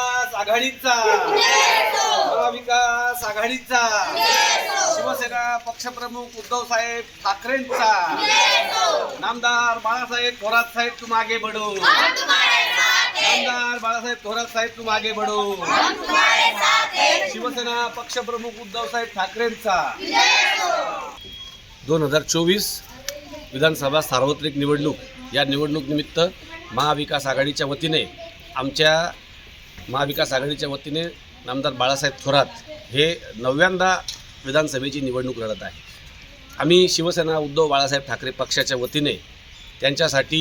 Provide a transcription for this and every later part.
महाविकास आघाडीचा. महाविकास आघाडीचा. शिवसेना पक्षप्रमुख उद्धव साहेब ठाकरेंचा. नामदार बाळासाहेब थोरात साहेब तुम आगे बढो नामदार बाळासाहेब थोरात साहेब तुम आगे बढो शिवसेना पक्षप्रमुख उद्धव साहेब ठाकरेंचा. दोन हजार चोवीस विधानसभा सार्वत्रिक निवडणूक. या निवडणूक निमित्त महाविकास आघाडीच्या वतीने आमच्या महाविकास आघाडीच्या वतीने नामदार बाळासाहेब थोरात हे नव्यांदा विधानसभेची निवडणूक लढत आहे. आम्ही शिवसेना उद्धव बाळासाहेब ठाकरे पक्षाच्या वतीने त्यांच्यासाठी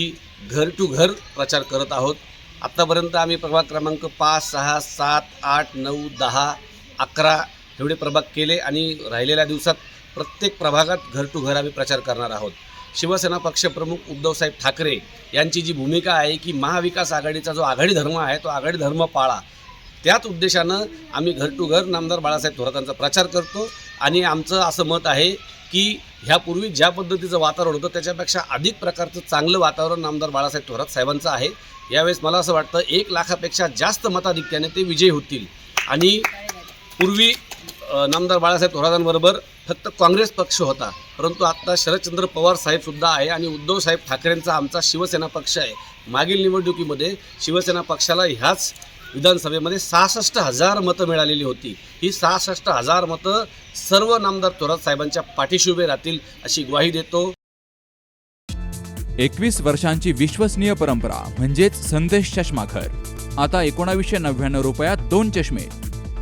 घर टू घर प्रचार करत आहोत. आत्तापर्यंत आम्ही प्रभाग क्रमांक पाच सहा सात आठ नऊ दहा अकरा एवढे प्रभाग केले आणि राहिलेल्या दिवसात प्रत्येक प्रभागात घर टू घर आम्ही प्रचार करणार आहोत. शिवसेना पक्षप्रमुख उद्धवसाहेब ठाकरे यांची जी भूमिका आहे की महाविकास आघाडीचा जो आघाडी धर्म आहे तो आघाडी धर्म पाळा. त्याच उद्देशानं आम्ही घर टू घर नामदार बाळासाहेब थोरातांचा प्रचार करतो आणि आमचं असं मत आहे की ह्यापूर्वी ज्या पद्धतीचं वातावरण होतं त्याच्यापेक्षा अधिक प्रकारचं चांगलं वातावरण नामदार बाळासाहेब थोरात साहेबांचं आहे. यावेळेस मला असं वाटतं एक लाखापेक्षा जास्त मताधिक्याने ते विजयी होतील. आणि पूर्वी नामदार बाळासाहेब थोरातांबरोबर फक्त काँग्रेस पक्ष होता परंतु आत्ता शरदचंद्र पवार साहेबसुद्धा आहे आणि उद्धव साहेब ठाकरेंचा आमचा शिवसेना पक्ष आहे. मागील निवडणुकीमध्ये शिवसेना पक्षाला ह्याच विधानसभेमध्ये सहासष्ट हजार मतं मिळालेली होती. ही सहासष्ट हजार मतं सर्व नामदार थोरात साहेबांच्या पाठीशी उभे राहतील अशी ग्वाही देतो. एकवीस वर्षांची विश्वसनीय परंपरा म्हणजेच संदेश चष्माघर. आता एकोणावीसशे नव्याण्णव रुपयात दोन चष्मे.